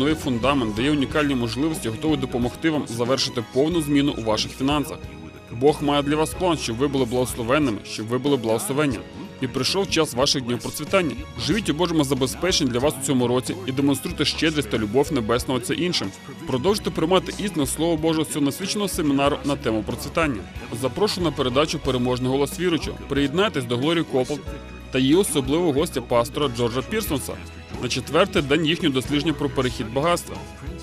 новий фундамент, дає унікальні можливості, готовий допомогти вам завершити повну зміну у ваших фінансах. Бог має для вас план, щоб ви були благословенними, щоб ви були благословенням. І прийшов час ваших днів процвітання. Живіть у Божому забезпеченні для вас у цьому році і демонструйте щедрість та любов небесного це іншим. Продовжуйте приймати істинне слово Боже з цього насвіченого семінару на тему процвітання. Запрошую на передачу Переможний голос віручого. Приєднайтесь до Глорії Копл та її особливого гостя пастора Джорджа Пірсонса на четвертий день їхнього дослідження про перехід багатства.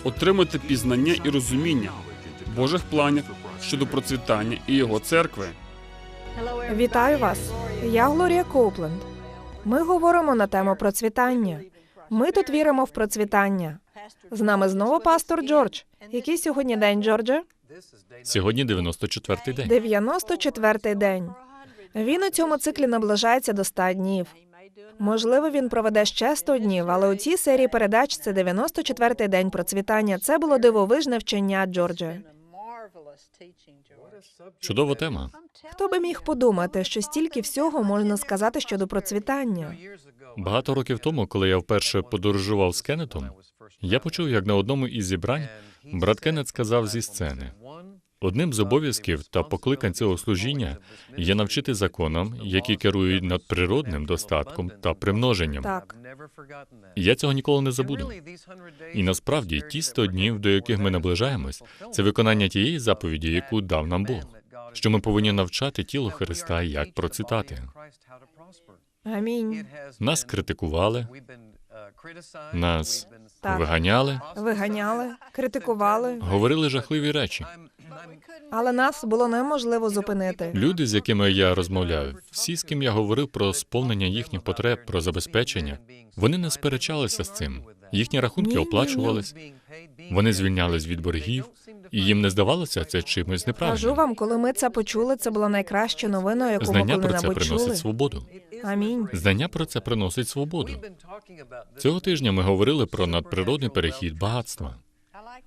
Отримайте пізнання і розуміння Божих планів щодо процвітання і його церкви. Вітаю вас! Я Глорія Коупленд. Ми говоримо на тему процвітання. Ми тут віримо в процвітання. З нами знову пастор Джордж. Який сьогодні день, Джордже? Сьогодні 94-й день. 94-й день. Він у цьому циклі наближається до 100 днів. Можливо, він проведе ще 100 днів, але у цій серії передач це 94-й день процвітання. Це було дивовижне вчення Джордже. Чудова тема. Хто би міг подумати, що стільки всього можна сказати щодо процвітання? Багато років тому, коли я вперше подорожував з Кеннетом, я почув, як на одному із зібрань брат Кеннет сказав зі сцени: одним з обов'язків та покликань цього служіння є навчити законам, які керують надприродним достатком та примноженням. Так, я цього ніколи не забуду. І насправді ті 100 днів, до яких ми наближаємось, це виконання тієї заповіді, яку дав нам Бог, що ми повинні навчати тіло Христа, як процвітати. амінь. Нас критикували, нас Так. виганяли, Виганяли, критикували, говорили жахливі речі. Але нас було неможливо зупинити. Люди, з якими я розмовляв, всі, з ким я говорив про сповнення їхніх потреб, про забезпечення, вони не сперечалися з цим. Їхні рахунки оплачувались, вони звільнялись від боргів, і їм не здавалося це чимось Кажу неправильним. вам, коли ми це почули, це була найкраща новина, яку ми Знання про це чули. приносить свободу. Амінь. Знання про це приносить свободу. Цього тижня ми говорили про надприродний перехід багатства.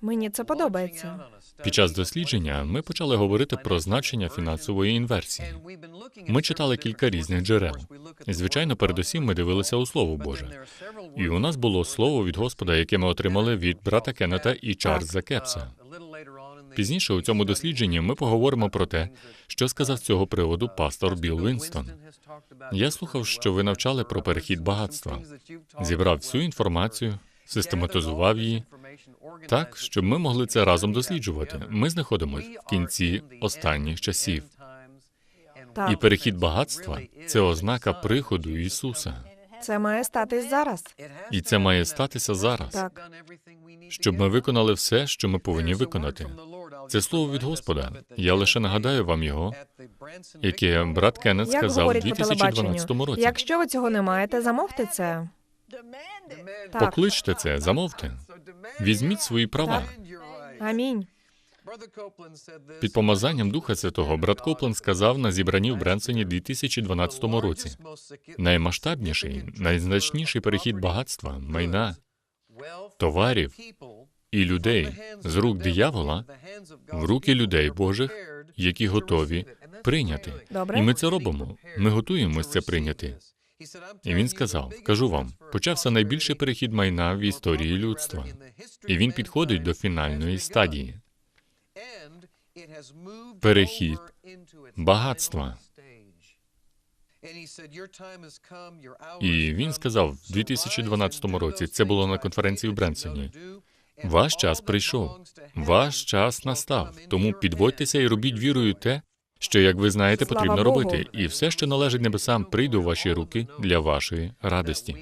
Мені це подобається. Під час дослідження ми почали говорити про значення фінансової інверсії. Ми читали кілька різних джерел. Звичайно, передусім ми дивилися у Слово Боже. І у нас було слово від Господа, яке ми отримали від брата Кеннета і Чарльза Кепса. Пізніше у цьому дослідженні ми поговоримо про те, що сказав з цього приводу пастор Білл Вінстон. Я слухав, що ви навчали про перехід багатства, зібрав всю інформацію, систематизував її так, щоб ми могли це разом досліджувати. Ми знаходимося в кінці останніх часів. Так. І перехід багатства це ознака приходу Ісуса. Це має статись зараз. І це має статися зараз, Так. щоб ми виконали все, що ми повинні виконати. Це слово від Господа. Я лише нагадаю вам його, яке брат Кеннет сказав у говорять по 2012 році. якщо ви цього не маєте, замовте це. Так, Покличте це, замовте. Візьміть свої права. амінь. Під помазанням Духа Святого брат Коплен сказав на зібранні в Бренсоні 2012 році. Наймасштабніший, найзначніший перехід багатства, майна, товарів і людей з рук диявола в руки людей Божих, які готові прийняти. Добре. І ми це робимо. Ми готуємось це прийняти. І він сказав: кажу вам, почався найбільший перехід майна в історії людства, і він підходить до фінальної стадії. перехід багатства. І він сказав в 2012 році, це було на конференції в Бренсоні. Ваш час прийшов, ваш час настав. Тому підводьтеся і робіть вірою те, що, як ви знаєте, потрібно робити, і все, що належить небесам, прийде у ваші руки для вашої радості.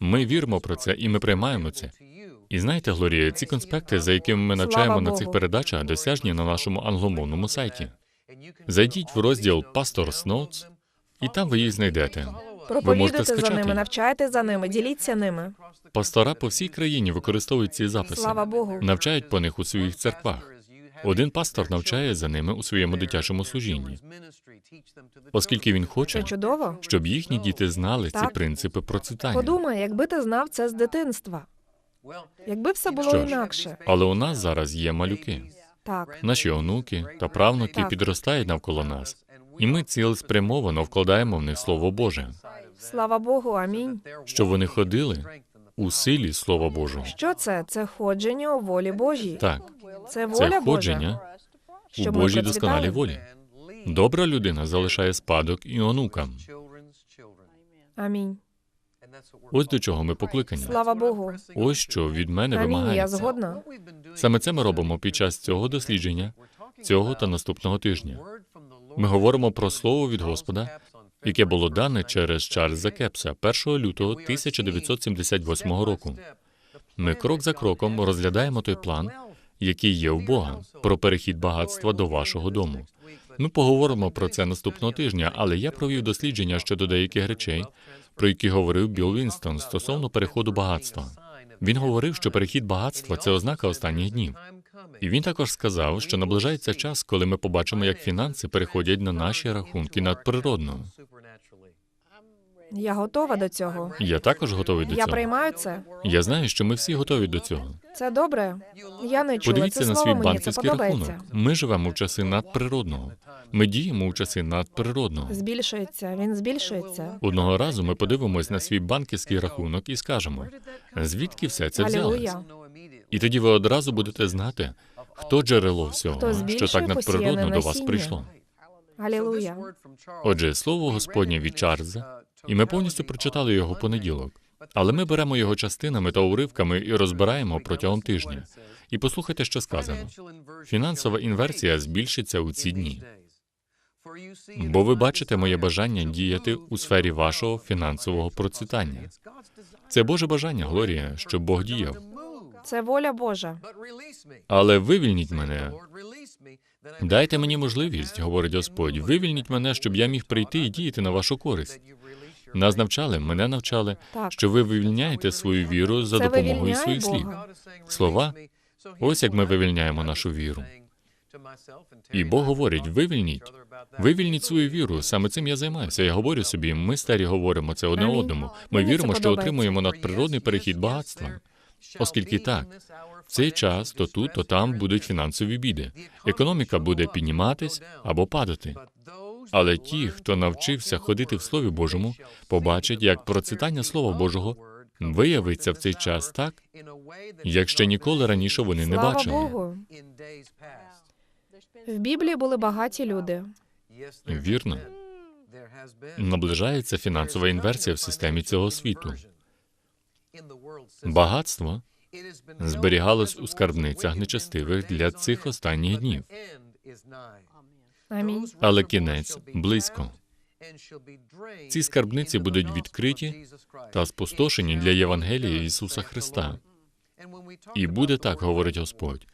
Ми віримо про це і ми приймаємо це. І знаєте, Глорія, ці конспекти, за якими ми навчаємо на цих передачах, досяжні на нашому англомовному сайті. Зайдіть в розділ Pastors Notes, і там ви їх знайдете. Проповідуйте за ними, навчайте за ними, діліться ними. Пастора по всій країні використовують ці записи, Слава Богу. навчають по них у своїх церквах. Один пастор навчає за ними у своєму дитячому служінні, оскільки він Це хоче, чудово. щоб їхні діти знали ці Так. принципи процвітання. Подумай, якби ти знав це з дитинства. Якби все було Що ж, інакше. Але у нас зараз є малюки. Так, Наші онуки та правнуки Так. підростають навколо нас, і ми цілеспрямовано вкладаємо в них Слово Боже, слава Богу, амінь. щоб вони ходили у силі Слова Божого. Що це? Це ходження у волі Божій. Так, Це воля це Божа. ходження у Божій досконалій волі. Добра людина залишає спадок і онукам. Амінь. Ось до чого ми покликані. Слава Богу. Ось що від мене Амінь. Я згодна. Саме це ми робимо під час цього дослідження, цього та наступного тижня. Ми говоримо про слово від Господа, яке було дане через Чарльза Кепса 1 лютого 1978 року. Ми крок за кроком розглядаємо той план, який є в Бога, про перехід багатства до вашого дому. Ми поговоримо про це наступного тижня, але я провів дослідження щодо деяких речей, про які говорив Білл Вінстон стосовно переходу багатства. Він говорив, що перехід багатства це ознака останніх днів. І він також сказав, що наближається час, коли ми побачимо, як фінанси переходять на наші рахунки надприродно. Я готова до цього. Я також готовий до Я цього. приймаю це. Я знаю, що ми всі готові до цього. Це добре. Я не чула Подивіться це на слово, свій мені це банківський подобається. рахунок. Ми живемо в часи надприродного. Ми діємо в часи надприродного. Збільшується, він збільшується. Одного разу ми подивимось на свій банківський рахунок і скажемо, звідки все це взялось? Алілуя. І тоді ви одразу будете знати, хто джерело всього, Хто що збільшує так надприродно посіяне до вас насіння. прийшло. Алілуя. Отже, слово Господнє від Чарльза, і ми повністю прочитали його понеділок. Але ми беремо його частинами та уривками і розбираємо протягом тижня. І послухайте, що сказано. Фінансова інверсія збільшиться у ці дні. Бо ви бачите моє бажання діяти у сфері вашого фінансового процвітання. Це Боже бажання, Глорія, щоб Бог діяв. Це воля Божа. Але вивільніть мене. Дайте мені можливість, говорить Господь, вивільніть мене, щоб я міг прийти і діяти на вашу користь. Нас навчали, мене навчали, Так. що ви вивільняєте свою віру за Це допомогою своїх слів. Бога. Слова ось як ми вивільняємо нашу віру. І Бог говорить: вивільніть, вивільніть свою віру. Саме цим я займаюся. Я говорю собі, ми старі говоримо це одне одному. Ми Мені віримо, що отримуємо надприродний перехід багатства. Оскільки так, в цей час то тут, то там будуть фінансові біди. Економіка буде підніматись або падати. Але ті, хто навчився ходити в Слові Божому, побачать, як процвітання Слова Божого виявиться в цей час так, як ще ніколи раніше вони не Слава бачили. Богу. В Біблії були багаті люди. Вірно. Наближається фінансова інверсія в системі цього світу. Багатство зберігалось у скарбницях нечестивих для цих останніх днів, Амінь. але кінець близько. Ці скарбниці будуть відкриті та спустошені для Євангелія Ісуса Христа. І буде так, говорить Господь.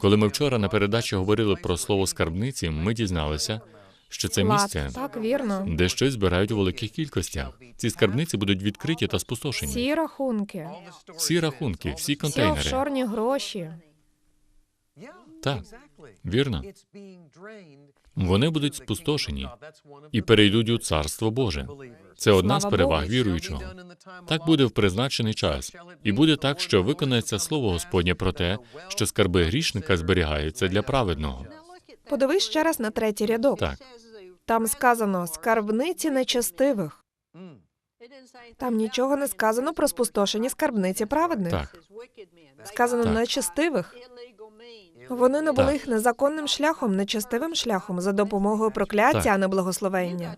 Коли ми вчора на передачі говорили про слово скарбниці, ми дізналися, що це місце, Так, вірно. де щось збирають у великих кількостях. Ці скарбниці будуть відкриті та спустошені. Всі рахунки, Всі рахунки, всі всі контейнери. офшорні гроші. Так, вірно. Вони будуть спустошені і перейдуть у Царство Боже. Це одна з переваг віруючого. Так буде в призначений час, і буде так, що виконається слово Господнє про те, що скарби грішника зберігаються для праведного. Подивись ще раз на третій рядок. Так, Там сказано скарбниці нечестивих. Там нічого не сказано про спустошені скарбниці праведних. так, Сказано Так. нечестивих. Вони набули їх незаконним шляхом, нечестивим шляхом, за допомогою прокляття, Так. а не благословення.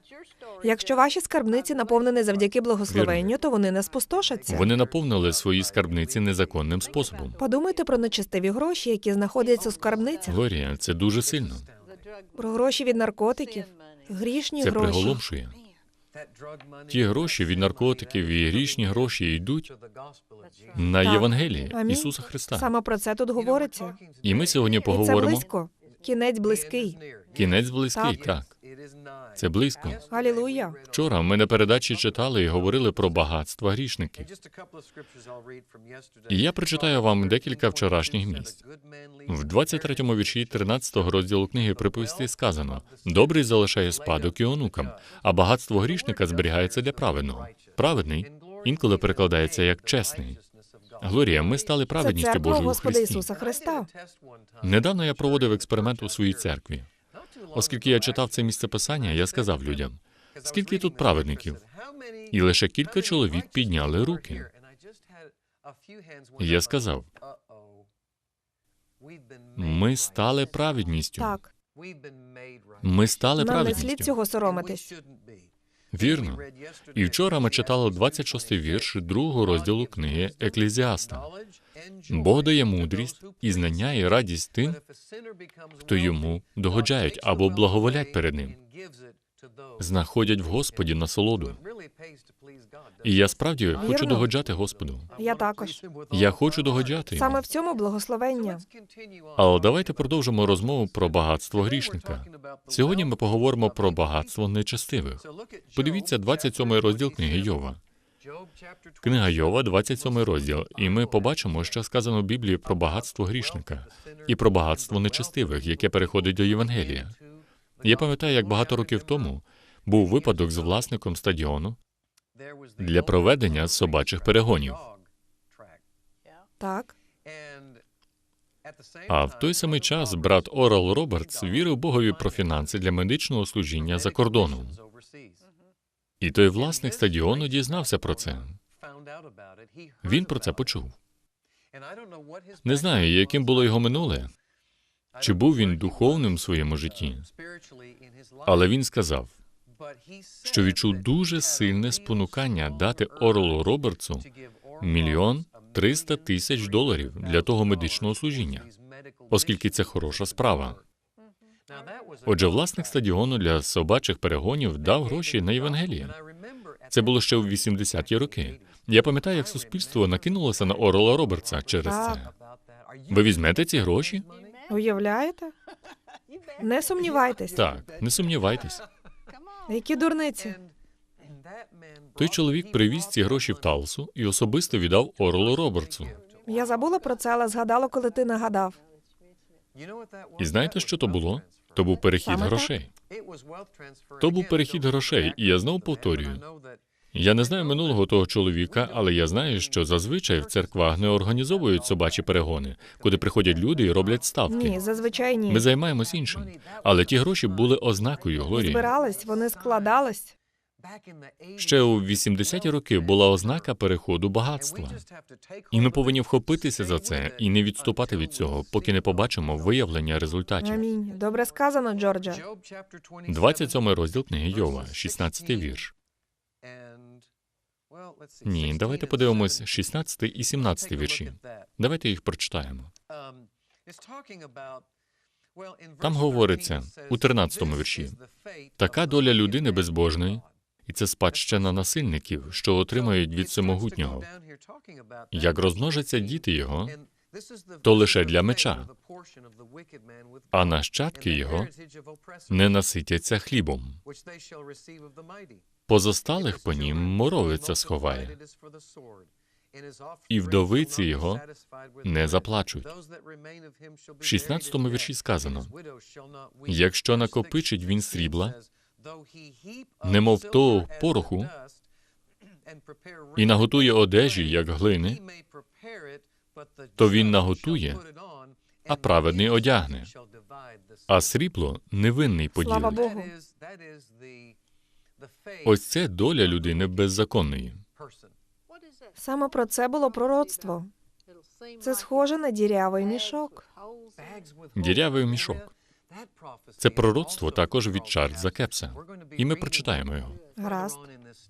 Якщо ваші скарбниці наповнені завдяки благословенню, то вони не спустошаться. вони наповнили свої скарбниці незаконним способом. Подумайте про нечестиві гроші, які знаходяться у скарбницях, Глорія, це дуже сильно. про гроші від наркотиків, грішні Це гроші. приголомшує. Ті гроші від наркотиків і грішні гроші йдуть на Так. Євангеліє Амінь. Ісуса Христа. Саме про це тут говориться. І ми сьогодні І це поговоримо. близько. Кінець близький. Кінець близький, Так. так. Це близько. Алілуя. Вчора ми на передачі читали і говорили про багатство грішників. І я прочитаю вам декілька вчорашніх місць. В 23-му вірші 13-го розділу книги приповісти сказано: добрий залишає спадок і онукам, а багатство грішника зберігається для праведного. Праведний інколи перекладається як чесний. Глорія, ми стали праведністю Божою Господа Христі. Ісуса Христа. Недавно я проводив експеримент у своїй церкві. Оскільки я читав це місце писання, я сказав людям: скільки тут праведників? І лише кілька чоловік підняли руки. Я сказав, ми стали праведністю. Так, Ми стали нам не слід праведністю. цього соромитись. Вірно. І вчора ми читали 26-й вірш другого розділу книги Еклезіаста. Бог дає мудрість і знання і радість тим, хто йому догоджають або благоволять перед ним, знаходять в Господі насолоду. І я справді хочу догоджати Господу. Я також. Я хочу догоджати йому. Саме в цьому благословення. Але давайте продовжимо розмову про багатство грішника. Сьогодні ми поговоримо про багатство нечестивих. Подивіться 27 розділ книги Йова. Книга Йова, 27 розділ, і ми побачимо, що сказано в Біблії про багатство грішника і про багатство нечестивих, яке переходить до Євангелія. Я пам'ятаю, як багато років тому був випадок з власником стадіону для проведення собачих перегонів. Так, А в той самий час брат Орел Робертс вірив Богові про фінанси для медичного служіння за кордоном. І той власник стадіону дізнався про це. Він про це почув. Не знаю, яким було його минуле, чи був він духовним в своєму житті, але він сказав, що відчув дуже сильне спонукання дати Орлу Робертсу мільйон триста тисяч доларів для того медичного служіння, оскільки це хороша справа. Отже, власник стадіону для собачих перегонів дав гроші на Євангеліє. Це було ще у 80-ті роки. Я пам'ятаю, як суспільство накинулося на Орла Робертса через це. Ви візьмете ці гроші? уявляєте? Не сумнівайтесь. Так, не сумнівайтесь. Які дурниці. Той чоловік привіз ці гроші в Талсу і особисто віддав Орлу Робертсу. Я забула про це, але згадала, коли ти нагадав. І знаєте, що то було? То був перехід грошей. То був перехід грошей, і я знову повторюю. Я не знаю минулого того чоловіка, але я знаю, що зазвичай в церквах не організовують собачі перегони, куди приходять люди і роблять ставки. Ні, зазвичай ні. Ми займаємось іншим. Але ті гроші були ознакою Глорії. Збирались, вони складались. Ще у 80-ті роки була ознака переходу багатства. І ми повинні вхопитися за це і не відступати від цього, поки не побачимо виявлення результатів. Амінь. Добре сказано, Джордже. 27 розділ книги Йова, 16 вірш. Ні, давайте подивимось 16 і 17 вірші. Давайте їх прочитаємо. Там говориться у 13 вірші. Така доля людини безбожної, і це спадщина насильників, що отримають від всемогутнього. Як розмножаться діти його, то лише для меча, а нащадки його не наситяться хлібом. Позосталих по нім моровиця сховає, і вдовиці його не заплачуть. В 16 вірші сказано, Якщо накопичить він срібла, немов того пороху, і наготує одежі, як глини, то він наготує, а праведний одягне, а срібло невинний Слава поділить. Богу. Ось це доля людини беззаконної. Саме про це було пророцтво. Це схоже на дірявий мішок. Дірявий мішок. Це пророцтво також від Чарльза Кепса, і ми прочитаємо його Гаразд.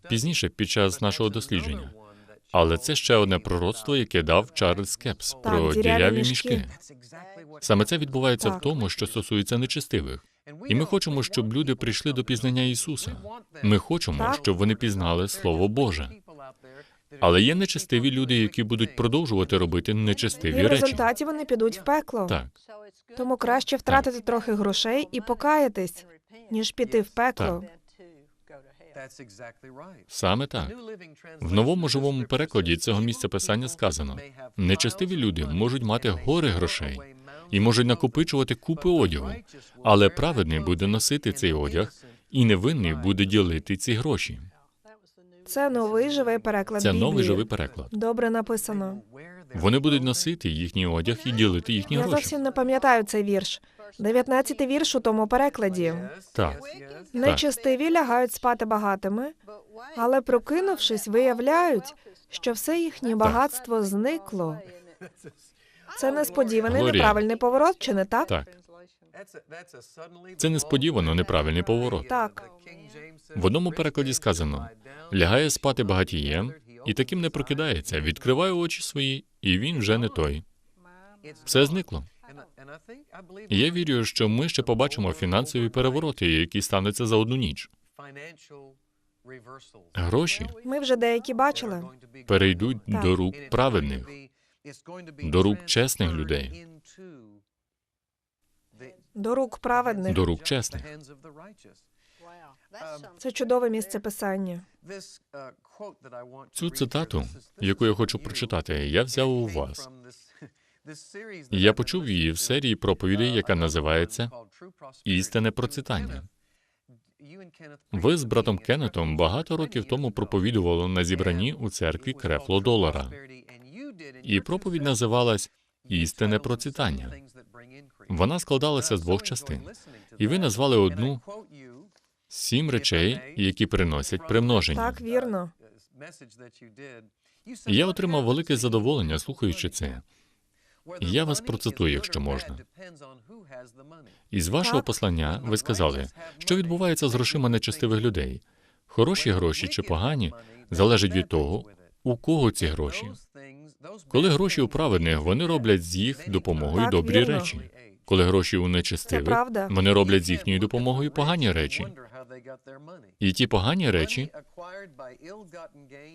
пізніше під час нашого дослідження. Але це ще одне пророцтво, яке дав Чарльз Кепс про діряві мішки. Саме це відбувається в тому, що стосується нечестивих. І ми хочемо, щоб люди прийшли до пізнання Ісуса. Ми хочемо, Так. щоб вони пізнали Слово Боже. Але є нечестиві люди, які будуть продовжувати робити І нечестиві в речі. результаті вони підуть в пекло. Так, Тому краще втратити трохи грошей і покаятись, ніж піти в пекло. саме так. В новому живому перекладі цього місця писання сказано: нечестиві люди можуть мати гори грошей і можуть накопичувати купи одягу, але праведний буде носити цей одяг, і невинний буде ділити ці гроші. Це новий живий переклад. Це Біблії. новий живий переклад. Добре написано. Вони будуть носити їхній одяг і ділити їхні Я гроші. зовсім не пам'ятаю цей вірш. Дев'ятнадцятий вірш у тому перекладі. Так, Нечистиві лягають спати багатими, але прокинувшись, виявляють, що все їхнє багатство зникло. Це несподіваний Глорія. неправильний поворот, чи не так? так. Це несподівано неправильний поворот. Так. В одному перекладі сказано: лягає спати багатієм, і таким не прокидається, відкриває очі свої, і він вже не той. Все зникло. І я вірю, що ми ще побачимо фінансові перевороти, які стануться за одну ніч. Гроші Ми вже деякі бачили. перейдуть Так. до рук праведних. до рук чесних людей. До рук праведних. До рук чесних. Це чудове місце писання. Цю цитату, яку я хочу прочитати, я взяв у вас. Я почув її в серії проповідей, яка називається Істинне процвітання. Ви з братом Кеннетом багато років тому проповідували на зібранні у церкві Крефло Долара. І проповідь називалась Істинне процвітання. Вона складалася з двох частин. І ви назвали одну сім речей, які приносять примноження. Так, вірно. І я отримав велике задоволення, слухаючи це. І я вас процитую, якщо можна. Із вашого послання ви сказали, що відбувається з грошима нечестивих людей. Хороші гроші чи погані залежить від того, у кого ці гроші. Коли гроші у праведних, вони роблять з їх допомогою Так, добрі вірно. речі. Коли гроші у правда. вони роблять з їхньою допомогою погані речі. І ті погані речі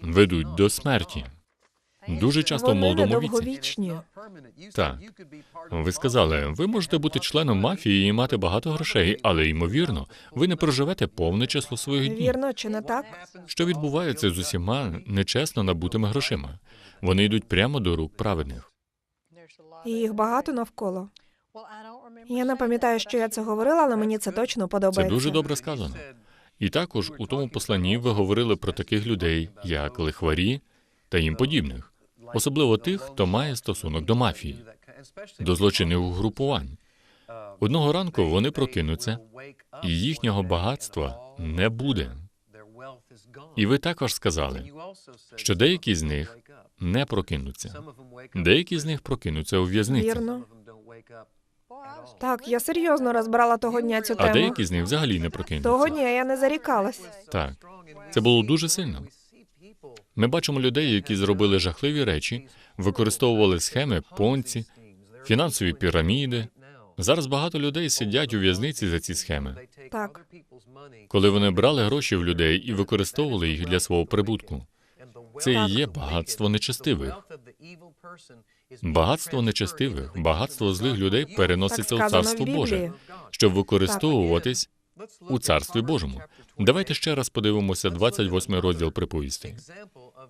ведуть до смерті. Дуже часто в молодому віці. Так. Ви сказали, ви можете бути членом мафії і мати багато грошей, але ймовірно, ви не проживете повне число своїх днів. Вірно, чи не так? Що відбувається з усіма нечесно набутими грошима? Вони йдуть прямо до рук праведних. І їх багато навколо. Я не пам'ятаю, що я це говорила, але мені це точно подобається. Це дуже добре сказано. І також у тому посланні ви говорили про таких людей, як лихварі та їм подібних, особливо тих, хто має стосунок до мафії, до злочинних угрупувань. Одного ранку вони прокинуться, і їхнього багатства не буде. І ви також сказали, що деякі з них не прокинуться. Деякі з них прокинуться у в'язниці. Так, я серйозно розбирала того дня цю а деякі з них взагалі не Того дня я не зарікалась. Так, це було дуже сильно. Ми бачимо людей, які зробили жахливі речі, використовували схеми понці, фінансові піраміди. Зараз багато людей сидять у в'язниці за ці схеми, Так. коли вони брали гроші в людей і використовували їх для свого прибутку. Це і є багатство нечестивих. Багатство нечестивих, багатство злих людей переноситься у царство Боже, щоб використовуватись у царстві Божому. Давайте ще раз подивимося 28 розділ приповісти.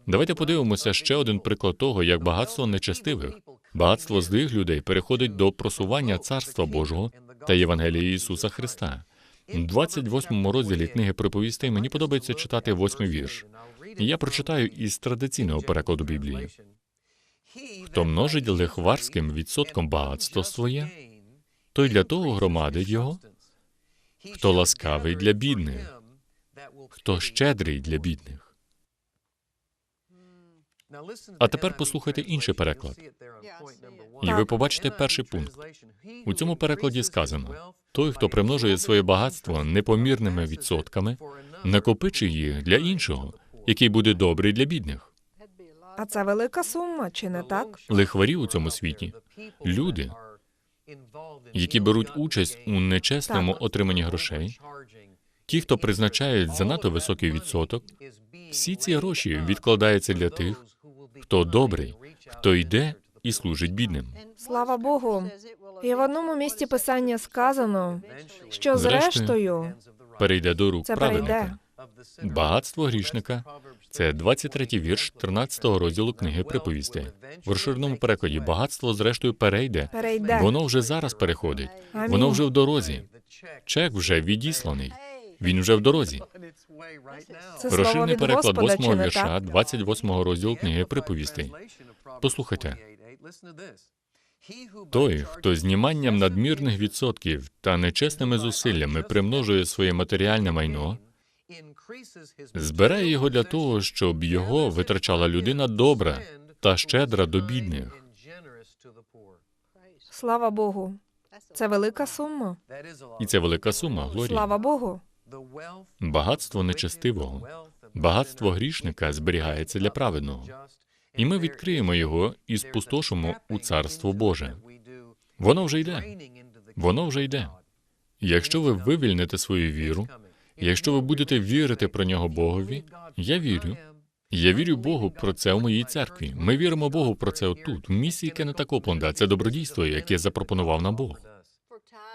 Давайте подивимося ще один приклад того, як багатство нечестивих, багатство злих людей переходить до просування царства Божого та Євангелії Ісуса Христа. У 28 розділі книги приповістей мені подобається читати восьмий вірш. Я прочитаю із традиційного перекладу Біблії. Хто множить лихварським відсотком багатство своє, той для того громадить його, хто ласкавий для бідних, хто щедрий для бідних. А тепер послухайте інший переклад. І ви побачите перший пункт. У цьому перекладі сказано: той, хто примножує своє багатство непомірними відсотками, накопичує їх для іншого, який буде добрий для бідних. А це велика сума, чи не так? Лихварі у цьому світі люди, які беруть участь у нечесному отриманні грошей, ті, хто призначають занадто високий відсоток, всі ці гроші відкладаються для тих, хто добрий, хто йде і служить бідним. Слава Богу. І в одному місці писання сказано, що Зрештою, Перейде до рук це праведника. перейде. Багатство грішника це 23-й вірш 13-го розділу книги приповістей. В розширеному перекладі багатство зрештою перейде. Перейде. Воно вже зараз переходить. Амінь. Воно вже в дорозі. Чек вже відісланий. Він вже в дорозі. Це Розширений переклад Господа, 8 не вірша, так? 28 розділу книги приповістей. Послухайте. Той, хто зніманням надмірних відсотків та нечесними зусиллями примножує своє матеріальне майно, збирає його для того, щоб його витрачала людина добра та щедра до бідних. Слава Богу. Це велика сума. І це велика сума, Глорія. Слава Богу. Багатство нечестивого, багатство грішника зберігається для праведного. І ми відкриємо його і спустошимо у Царство Боже. Воно вже йде. Воно вже йде. Якщо ви вивільните свою віру, якщо ви будете вірити про нього Богові, я вірю. Я вірю Богу про це у моїй церкві. Ми віримо Богу про це отут, в місії Кеннета Копленда. Це добродійство, яке запропонував нам Бог.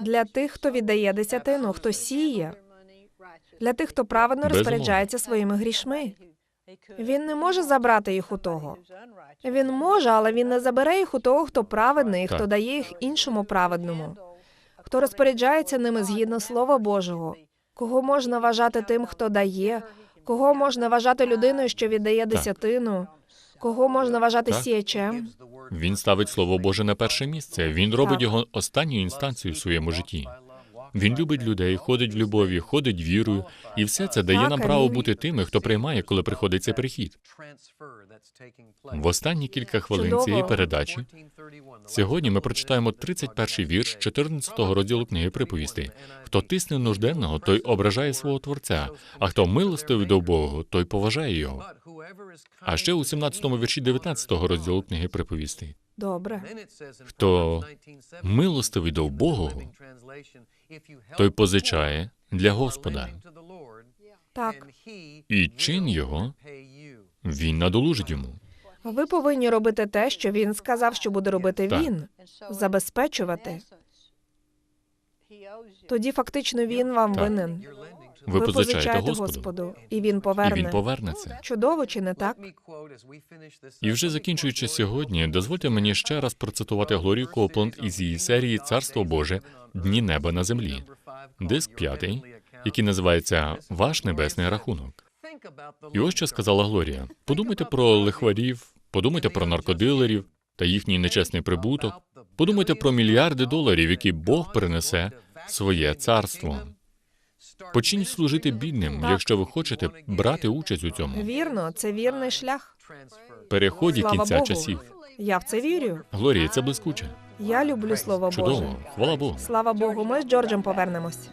Для тих, хто віддає десятину, хто сіє, для тих, хто праведно Безумовно. розпоряджається своїми грішми. Він не може забрати їх у того. Він може, але він не забере їх у того, хто праведний, Так. хто дає їх іншому праведному, хто розпоряджається ними згідно Слова Божого. Кого можна вважати тим, хто дає, кого можна вважати людиною, що віддає десятину, кого можна вважати Так. сіячем. Він ставить Слово Боже на перше місце. Він робить Так. його останньою інстанцією в своєму житті. Він любить людей, ходить в любові, ходить вірою, і все це дає Так, нам право бути тими, хто приймає, коли приходить цей прихід. В останні кілька хвилин Чудово. цієї передачі сьогодні ми прочитаємо 31-й вірш 14-го розділу книги приповістей. Хто тисне нужденного, той ображає свого творця, а хто милостивий до Бога, той поважає його. А ще у 17-му вірші 19-го розділу книги приповістей. Добре. Хто милостивий до Богого, той позичає для Господа, Так. і чин його він надолужить йому. Ви повинні робити те, що він сказав, що буде робити Так. він. Забезпечувати. Тоді фактично він вам Так. винен. Ви позичаєте Господу, Господу, і він і поверне. він поверне це. Чудово чи не так? І вже закінчуючи сьогодні, дозвольте мені ще раз процитувати Глорію Копленд із її серії Царство Боже Дні неба на землі, диск п'ятий, який називається Ваш небесний рахунок. І ось що сказала Глорія: подумайте про лихварів, подумайте про наркодилерів та їхній нечесний прибуток. Подумайте про мільярди доларів, які Бог принесе в своє царство. Почніть служити бідним, якщо ви хочете брати участь у цьому. Вірно, це вірний шлях. Переході Слава кінця Богу. часів. Я в це вірю. Глорія, це блискуче. Я люблю слово Боже. Чудово. Хвала Богу. Слава Богу, ми з Джорджем повернемось.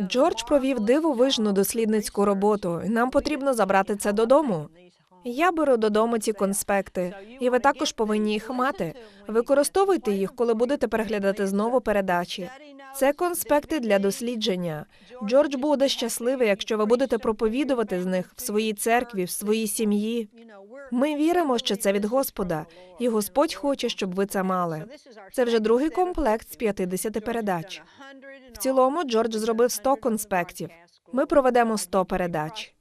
Джордж провів дивовижну дослідницьку роботу, і нам потрібно забрати це додому. Я беру додому ці конспекти, і ви також повинні їх мати. Використовуйте їх, коли будете переглядати знову передачі. Це конспекти для дослідження. Джордж буде щасливий, якщо ви будете проповідувати з них в своїй церкві, в своїй сім'ї. Ми віримо, що це від Господа, і Господь хоче, щоб ви це мали. Це вже другий комплект з 50 передач. В цілому Джордж зробив 100 конспектів. Ми проведемо 100 передач.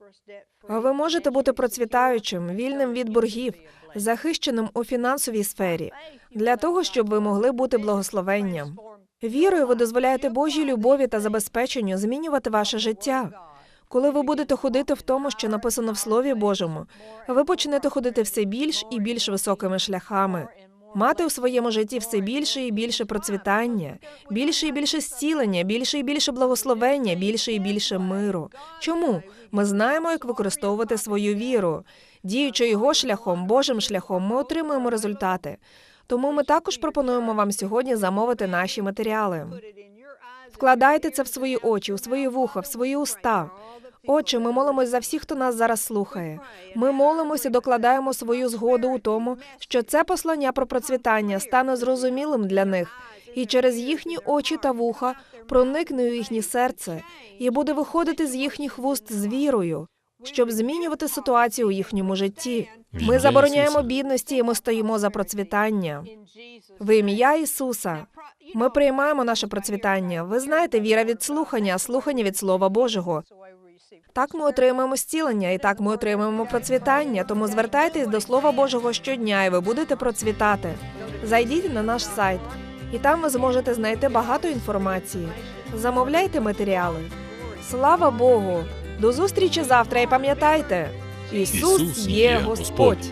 Ви можете бути процвітаючим, вільним від боргів, захищеним у фінансовій сфері, для того, щоб ви могли бути благословенням. Вірою ви дозволяєте Божій любові та забезпеченню змінювати ваше життя. Коли ви будете ходити в тому, що написано в Слові Божому, ви почнете ходити все більш і більш високими шляхами. Мати у своєму житті все більше і більше процвітання, більше і більше зцілення, більше і більше благословення, більше і більше миру. Чому? Ми знаємо, як використовувати свою віру. Діючи його шляхом, Божим шляхом, ми отримуємо результати. Тому ми також пропонуємо вам сьогодні замовити наші матеріали. Вкладайте це в свої очі, у свої вуха, в свої уста. Отче, ми молимось за всіх, хто нас зараз слухає. Ми молимося, докладаємо свою згоду у тому, що це послання про процвітання стане зрозумілим для них, і через їхні очі та вуха проникне у їхнє серце і буде виходити з їхніх вуст з вірою, щоб змінювати ситуацію у їхньому житті. Ми забороняємо бідності, і ми стоїмо за процвітання. В ім'я Ісуса. Ми приймаємо наше процвітання. Ви знаєте, віра від слухання, а слухання від Слова Божого. Так ми отримаємо зцілення, і так ми отримаємо процвітання. Тому звертайтесь до Слова Божого щодня, і ви будете процвітати. Зайдіть на наш сайт, і там ви зможете знайти багато інформації. Замовляйте матеріали. Слава Богу! До зустрічі завтра і пам'ятайте, Ісус, Ісус є. Господь.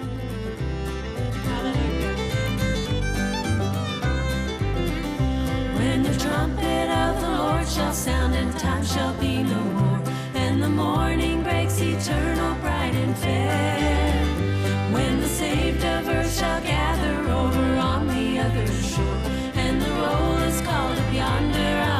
When the trumpet of the Lord shall sound and time shall be no more, and the morning breaks eternal, bright and fair. When the saved of earth shall gather over on the other shore, and the roll is called up yonder,